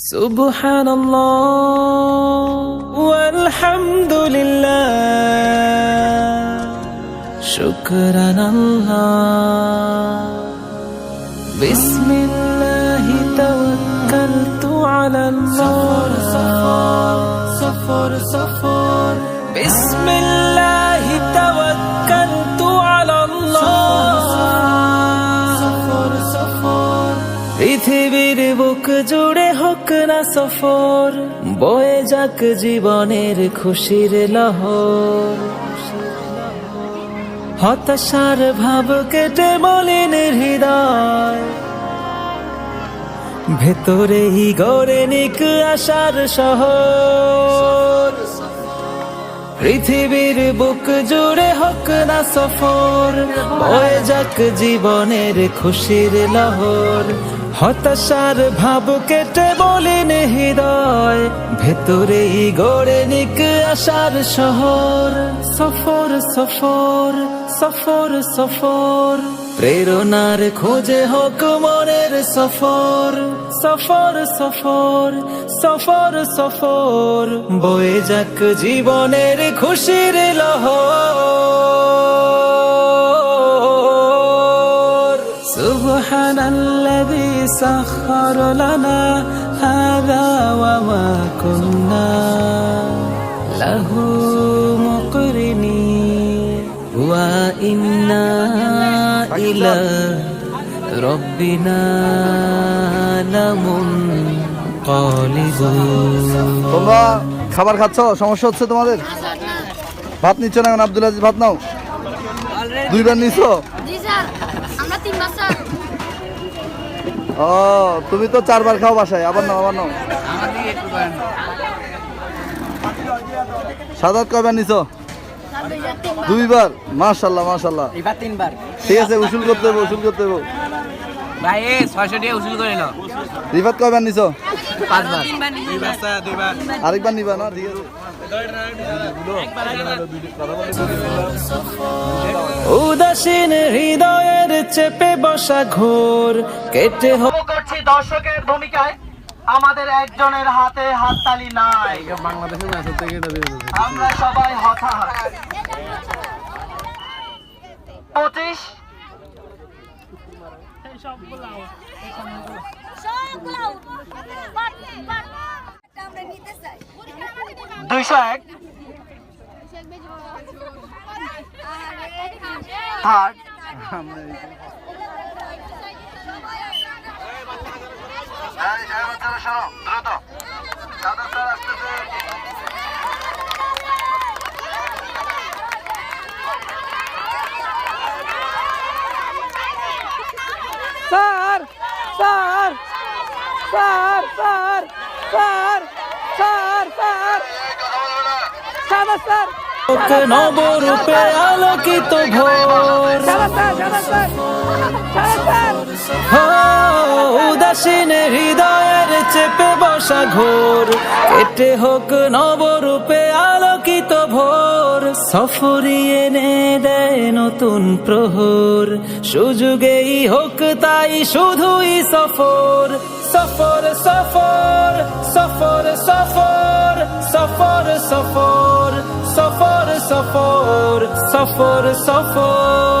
سبحان الله والحمد لله شكرا الله بسم الله توكلت على الله صفر صفر بسم الله توكلت على الله صفر صفر পৃথিবীর বুক জুড়ে হোক না সফর, বয়ে যাক জীবনের খুশির লহর। হতাশার ভাব কেটে মলিন হৃদয়। ভেতরেই গড়ে নিক আশার শহর। পৃথিবীর বুক জুড়ে হোক না সফর হয়ে যাক জীবনের খুশির লহর। হতাশার ভাব কেটে বলিন হৃদয় ভেতরে গড়ে নিক আশার শহর। সফর সফর সফর সফর। প্রেরণার খোঁজে হোক মনের সফর। সফর সফর সফর সফর। বয়ে যাক জীবনের খুশির লহর। সুবহানাল্লাযী সাখখার লানা হাযা ওয়া মা কুন্না। লাহু মুকরিনি। ওয়া ইন্না إلى ربنا لمنقلبون তোমরা খাবার খাচ্ছ সমস্যা হচ্ছে তোমাদের ভাত নিচ্ছ না এখন আব্দুল আজিজ ভাত নাও দুইবার নিছো জি স্যার আমরা তিন মাস স্যার ও তুমি তো চারবার খাও বাসায় আবার নাও আবার নাও সাদাত কয়বার নিছো স্যার দুইবার দুইবার মাশাল্লাহ মাশাল্লাহ এবার তিনবার। ঠিক আছে উসুল করতে হবে উসুল করতে হবে ভাই এ ছয়শো টাকা উসুল করে নাও। রিফাত কয়বার নিছো? পাঁচবার। আরেকবার নিবা না ঠিক আছে। উদাসীন হৃদয়ের চেপে বসা ঘোর কেটে হোক। করছি দর্শকের ভূমিকায়। আমাদের একজনের হাতে হাততালি নাই। আমরা সবাই হতাশ পঁচিশ। আমরা নিতে চাই দুইশো এক third sir sir sir sir sir sir sir. সাদা স্যার। নবরূপে আলোকিত ভোর। সাদা স্যার সাদা স্যার। সাদা স্যার। উদাসীন হৃদয়ের চেপে বসা ঘোর কেটে হোক নবরূপে আলোকিত ভোর সফরি এনে দেয় নতুন প্রহর সুযোগেই হোক তাই শুধুই সফর সফর সফর সফর সফর সফর সফর সফর সফর সফর সফর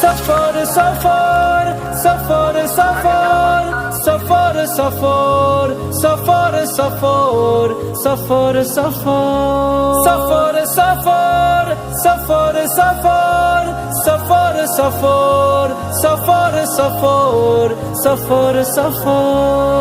Suffer, suffer, suffer, suffer, suffer, suffer, suffer, suffer, suffer, suffer, suffer, suffer, suffer, suffer, suffer, suffer, suffer, suffer, suffer.